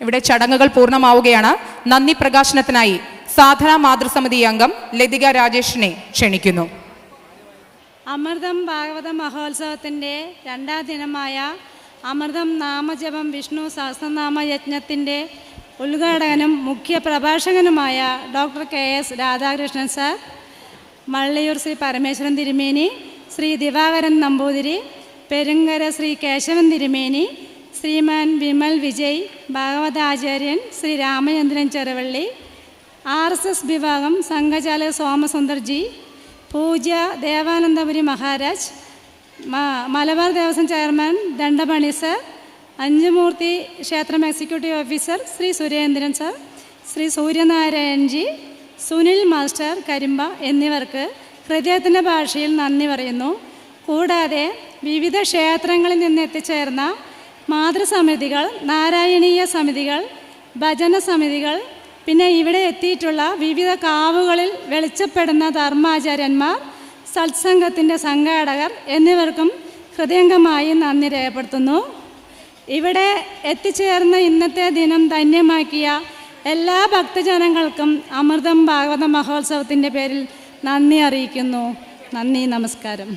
ഇവിടെ ചടങ്ങുകൾ പൂർണമാവുകയാണ്. നന്ദി പ്രകാശനത്തിനായി സാധന മാതൃസമിതി അംഗം ലതിക രാജേഷിനെ ക്ഷണിക്കുന്നു. അമൃതം ഭാഗവത മഹോത്സവത്തിന്റെ രണ്ടാം ദിനമായ അമൃതം നാമജപം വിഷ്ണു സഹസ്രനാമ യജ്ഞത്തിന്റെ ഉദ്ഘാടകനും മുഖ്യ പ്രഭാഷകനുമായ doctor K S Radhakrishnan sir Malliyoor Shri Parameswaran തിരുമേനി ശ്രീ ദിവാകരൻ നമ്പൂതിരി പെരുങ്കര ശ്രീ കേശവൻ തിരുമേനി Shriman Vimal Vijay ഭാഗവതാചാര്യൻ Shri Ramachandran Cheruvally R S S വിഭാഗം സംഘചാലക സോമസുന്ദർജി പൂജ ദേവാനന്ദപുരി മഹാരാജ് മലബാർ ദേവസ്വം ചെയർമാൻ ദണ്ഡമണി സർ അഞ്ചുമൂർത്തി ക്ഷേത്രം executive officer Shri Surendran sir Shri Suryanarayanji Sunil master Karimba എന്നിവർക്ക് ഹൃദയത്തിന്റെ ഭാഷയിൽ നന്ദി പറയുന്നു. കൂടാതെ വിവിധ ക്ഷേത്രങ്ങളിൽ നിന്ന് എത്തിച്ചേർന്ന മാതൃസമിതികൾ നാരായണീയ സമിതികൾ ഭജന സമിതികൾ പിന്നെ ഇവിടെ എത്തിയിട്ടുള്ള വിവിധ കാവുകളിൽ വെളിച്ചപ്പെടുന്ന ധർമാചാര്യന്മാർ സത്സംഗത്തിന്റെ സംഘാടകർ എന്നിവർക്കും ഹൃദയംഗമായി നന്ദി രേഖപ്പെടുത്തുന്നു. ഇവിടെ എത്തിച്ചേർന്ന ഇന്നത്തെ ദിനം ധന്യമാക്കിയ എല്ലാ ഭക്തജനങ്ങൾക്കും അമൃതം ഭാഗവത മഹോത്സവത്തിന്റെ പേരിൽ നന്ദി അറിയിക്കുന്നു. നന്ദി നമസ്കാരം.